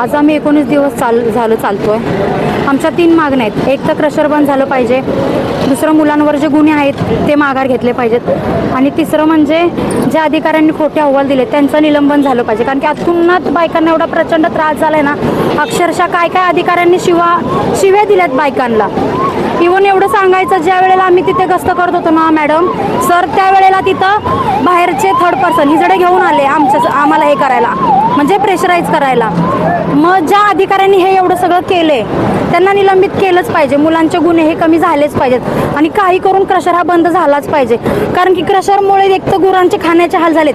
आज आम्ही एकोणीस दिवस चाल झालं चालतो आहे आमच्या तीन मागण्या आहेत. एक तर क्रशर बंद झालं पाहिजे. दुसरं मुलांवर जे गुन्हे आहेत ते माघार घेतले पाहिजेत. आणि तिसरं म्हणजे ज्या अधिकाऱ्यांनी खोटे अहवाल दिले त्यांचं निलंबन झालं पाहिजे. कारण की अतुन्नात बायकांना एवढा प्रचंड त्रास झाला आहे ना अक्षरशः काय काय अधिकाऱ्यांनी शिवा शिव्या दिल्यात बायकांना. इवन एवढं सांगायचं ज्या वेळेला आम्ही तिथे गस्त करत होतो ना मॅडम सर त्यावेळेला तिथं बाहेरचे थर्ड पर्सन हिजडे घेऊन आले आमच्या आम्हाला हे करायला म्हणजे प्रेशराईज करायला. मग ज्या अधिकाऱ्यांनी हे एवढं सगळं केले त्यांना निलंबित केलंच पाहिजे. मुलांचे गुन्हे हे कमी झालेच पाहिजेत. आणि काही करून क्रशर हा बंद झालाच पाहिजे. कारण की क्रशरमुळे एक तर गुरांचे खाण्याचे हाल झालेत.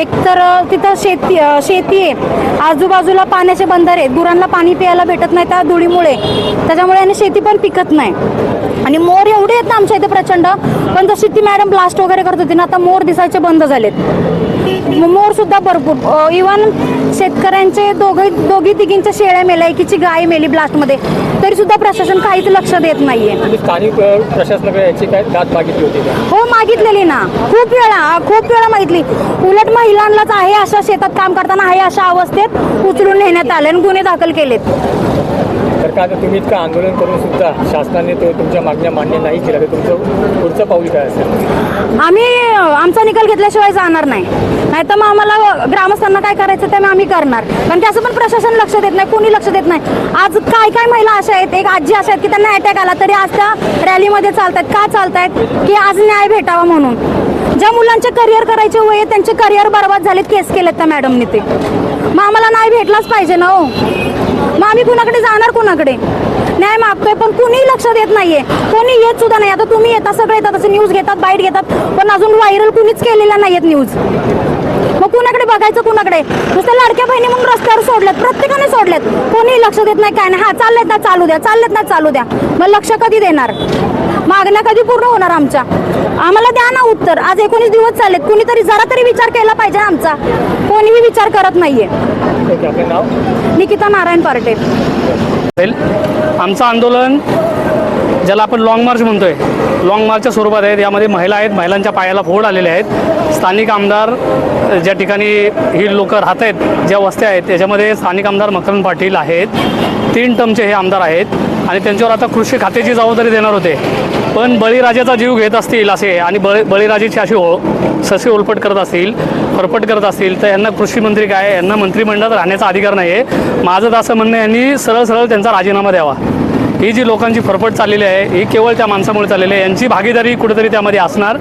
एक तर तिथं शेती शेती आहे. आजूबाजूला पाण्याचे बंदर आहेत. गुरांना पाणी प्यायला भेटत नाही त्या धुळीमुळे. त्याच्यामुळे आणि शेती पण पिकत नाही. आणि मोर एवढे आहेत ना आमच्या इथे प्रचंड. पण जशी ती मॅडम ब्लास्ट वगैरे करत होती ना आता मोर दिसायचे बंद झालेत. मोर सुद्धा भरपूर. इवन शेतकऱ्यांचे दोघे दोघी तिघींच्या शेळ्या मेल्या एकीची गाय मेली ब्लास्टमध्ये तरी सुद्धा प्रशासन काहीच लक्ष देत नाहीये. का? हो मागितलेली ना. खूप वेळा खूप वेळा मागितली. उलट महिलांनाच आहे अशा शेतात काम करताना आहे अशा अवस्थेत उचलून नेण्यात आले आणि गुन्हे दाखल केलेत. का तर तुम्ही इतकं आंदोलन करून सुद्धा शासनाने तो तुमच्या मागण्या मान्य नाही केल्या तर तुमचं पुढचं पाऊल काय असेल? आम्ही आमचा निकाल घेतल्याशिवाय जाणार नाही. नाही तर मग आम्हाला ग्रामस्थांना काय करायचं ते मग आम्ही करणार. कारण की असं पण प्रशासन लक्ष देत नाही कोणी लक्ष देत नाही. आज काय काय महिला अशा आहेत एक आजी अशा आहेत की त्यांना अटॅक आला तरी आज त्या रॅलीमध्ये चालतात का चालतायत? की आज न्याय भेटावा म्हणून. ज्या मुलांचे करिअर करायचे वय त्यांचे करिअर बर्बाद झालेत केस केलेत त्या मॅडमने ते. मग आम्हाला नाही भेटलाच पाहिजे ना हो. मग आम्ही कुणाकडे जाणार कुणाकडे? न्याय मागतोय पण कुणीही लक्ष देत नाहीये. कोणी येत सुद्धा नाही. आता तुम्ही येता सगळे येतात असं न्यूज घेतात बाईट घेतात पण अजून व्हायरल कुणीच केलेल्या नाहीयेत न्यूज कुणाकडे बघायचं कुणाकडे? नुसत्या लाडक्या बहिणी म्हणून रस्त्यावर सोडल्यात प्रत्येकाने सोडल्यात कोणी लक्ष देत नाही काय नाही. हा चाललेत ना चालू द्या चाललेत ना चालू द्या. मग लक्ष कधी देणार? मागण्या कधी पूर्ण होणार आमच्या? आम्हाला द्या ना उत्तर. आज एकोणीस दिवस चाललेत. कुणीतरी जरा तरी विचार केला पाहिजे आमचा. कोणीही विचार करत नाहीये. निकिता नारायण पार्टे आमचं आंदोलन ज्याला आपण लाँग मार्च म्हणतोय. लाँग मार्चच्या स्वरूपात आहेत. यामध्ये महिला आहेत. महिलांच्या पायाला फोड आलेले आहेत. स्थानिक आमदार ज्या ठिकाणी ही लोक राहत आहेत ज्या वस्त्या आहेत त्याच्यामध्ये स्थानिक आमदार मकरंद पाटील आहेत. तीन टर्मचे हे आमदार आहेत. आणि त्यांच्यावर आता कृषी खात्याची जबाबदारी देणार होते. पण बळीराजाचा जीव घेत असतील असे आणि बळी बळीराजाची अशी ओ ससे ओलपट करत असतील फरफट करत असतील तर यांना कृषी मंत्री काय? यांना मंत्रिमंडळात राहण्याचा अधिकार नाही आहे माझं तर असं म्हणणं यांनी सरळ सरळ त्यांचा राजीनामा द्यावा. ही जी लोकांची फरफट चाललेली आहे ही केवळ त्या माणसामुळे चाललेली आहे. यांची भागीदारी कुठेतरी त्यामध्ये असणार.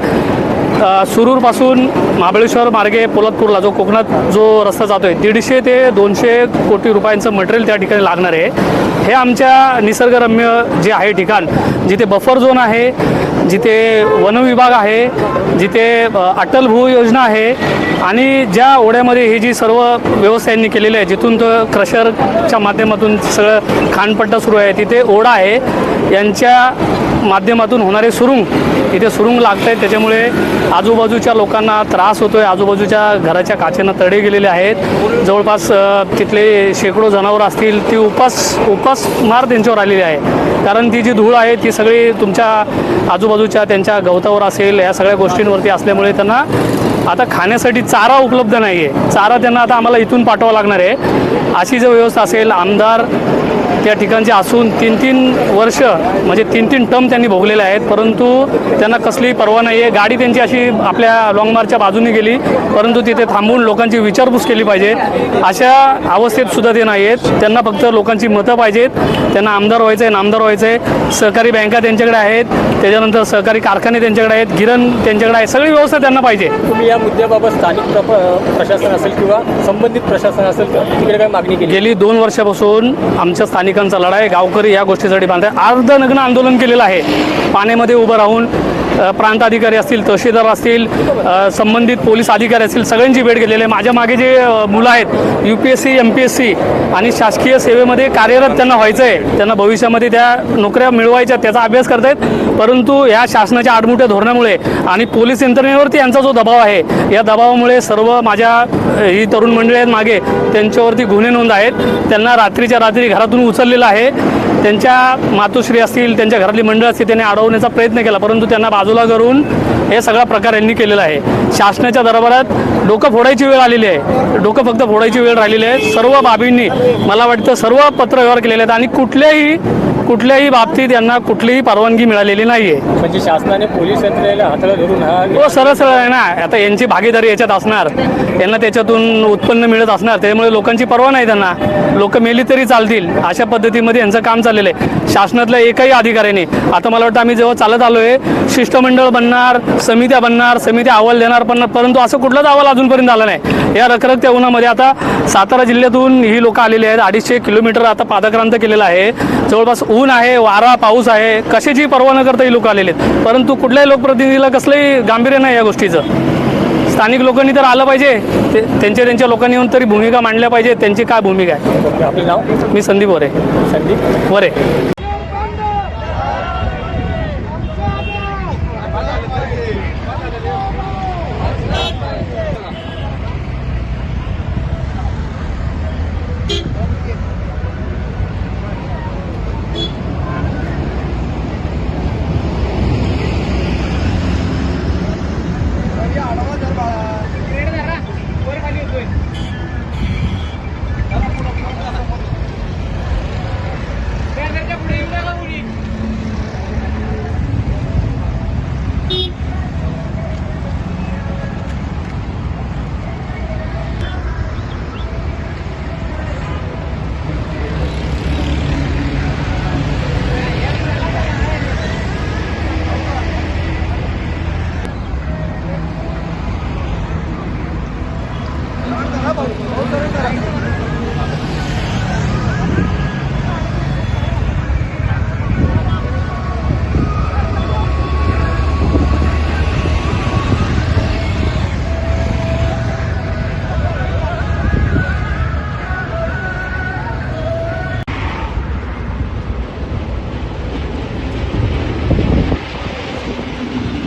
सुरूरपासून महाबळेश्वर मार्गे पोलादपूरला जो कोकणात जो रस्ता जातो आहे दीडशे ते दोनशे कोटी रुपयांचं मटेरियल त्या ठिकाणी लागणार आहे. हे आमच्या निसर्गरम्य जे आहे ठिकाण जिथे बफर झोन आहे जिथे वनविभाग आहे जिथे अटल भू योजना आहे आणि ज्या ओढ्यामध्ये ही जी सर्व व्यवस्था यांनी केलेली आहे जिथून तो क्रशरच्या माध्यमातून सगळं खाणपट्टा सुरू आहे तिथे ओढा आहे. यांच्या माध्यमातून होणारे सुरुंग इथे सुरुंग लागत आहेत त्याच्यामुळे आजूबाजूच्या लोकांना त्रास होतो आहे आजूबाजूच्या घराच्या काचेनं तडे गेलेले आहेत. जवळपास तिथले शेकडो जनावरं असतील ती उपास उपासमार त्यांच्यावर आलेली आहे. कारण ती जी धूळ आहे ती सगळी तुमच्या आजूबाजूच्या त्यांच्या गवतावर असेल या सगळ्या गोष्टींवरती असल्यामुळे त्यांना आता खाण्यासाठी चारा उपलब्ध नाही आहे चारा त्यांना आता आम्हाला इथून पाठवावा लागणार आहे. अशी जर व्यवस्था असेल आमदार त्या ठिकाणचे असून तीन तीन वर्ष म्हणजे तीन तीन टर्म त्यांनी भोगलेले आहेत परंतु त्यांना कसलीही पर्वा नाही आहे गाडी त्यांची अशी आपल्या लाँग मार्चच्या बाजूने गेली परंतु तिथे थांबून लोकांची विचारपूस केली पाहिजे. अशा अवस्थेत सुद्धा ते नाही आहेत. त्यांना फक्त लोकांची मतं पाहिजेत. त्यांना आमदार व्हायचं आहे नामदार व्हायचं आहे सहकारी बँका त्यांच्याकडे आहेत. त्याच्यानंतर सहकारी कारखाने त्यांच्याकडे आहेत. गिरण त्यांच्याकडे आहे. सगळी व्यवस्था त्यांना पाहिजे. तुम्ही या मुद्द्याबाबत स्थानिक प्र- प्रशासन असेल किंवा संबंधित प्रशासन असेल तर तिकडे काय मागणी केली? गेली दोन वर्षापासून आमच्या स्थानिकांचा लढा आहे गावकरी या गोष्टीसाठी बांधत आहे अर्धनग्न आंदोलन केलेलं आहे. पाण्यामध्ये उभं राहून प्रांत अधिकारी असतील तहसीलदार असतील संबंधित पोलीस अधिकारी असतील सगळ्यांची भेट घेतलेली आहे. माझ्या मागे जे मुलं आहेत U P S C M P S C आणि शासकीय सेवेमध्ये कार्यरत त्यांना व्हायचं आहे त्यांना भविष्यामध्ये त्या नोकऱ्या मिळवायच्या त्याचा अभ्यास करतायत. परंतु या शासनाच्या आडमुठ्या धोरणामुळे आणि पोलीस यंत्रणेवरती यांचा जो दबाव आहे या दबावामुळे सर्व माझ्या ही तरुण मंडळी आहेत मागे त्यांच्यावरती गुन्हे नोंद आहेत. त्यांना रात्रीच्या रात्री घरातून उचललेलं आहे. त्यांच्या मातोश्री असतील त्यांच्या घरातली मंडळ असतील त्यांनी अडवण्याचा प्रयत्न केला परंतु त्यांना बाजूला करून हे सगळा प्रकार यांनी केलेला आहे. शासनाच्या दरबारात डोकं फोडायची वेळ आलेली आहे. डोकं फक्त फोडायची वेळ राहिलेली आहे. सर्व बाबींनी मला वाटतं सर्व पत्रव्यवहार केलेले आहेत आणि कुठल्याही कुठल्याही बाबतीत यांना कुठलीही परवानगी मिळालेली नाही आहे म्हणजे शासनाने पोलीस यंत्रणेला हाताला धरून हा सरळ सरळ आहे ना. आता यांची भागीदारी याच्यात असणार. यांना त्याच्यातून उत्पन्न मिळत असणार. त्यामुळे लोकांची पर्वा नाही त्यांना. लोक मेली तरी चालतील. अशा पद्धतीमध्ये यांचं काम चाललेलं आहे. शासनातल्या एकही अधिकाऱ्याने आता मला वाटतं आम्ही जेव्हा चालत आलो आहे शिष्टमंडळ बनणार समित्या बनणार समित्या अहवाल देणार पण परंतु असं कुठलाच अहवाल अजूनपर्यंत आला नाही. या रखरखत्या उन्हामध्ये आता सातारा जिल्ह्यातून ही लोक आलेली आहेत. अडीचशे किलोमीटर आता पादक्रांत केलेलं आहे. जवळपास ऊन आहे वारा पाऊस आहे. कशाची पर्वा न करता ही लोक आलेले आहेत. परंतु कुठल्याही लोकप्रतिनिधीला कसलंही गांभीर्य नाही या गोष्टीचं. स्थानिक लोकांनी तर आलं पाहिजे. ते त्यांच्या त्यांच्या लोकांनी येऊन तरी भूमिका मांडल्या पाहिजे. त्यांची काय भूमिका आहे? मी संदीप वरे. संदीप. वरे.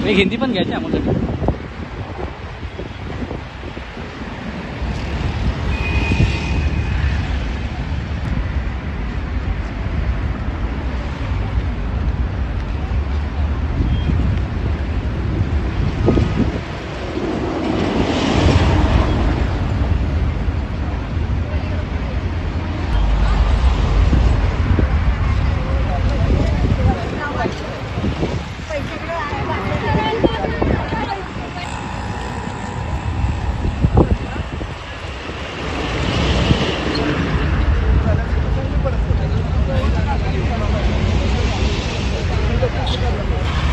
एक हिंदी पण घ्यायची आम्हाला. 何?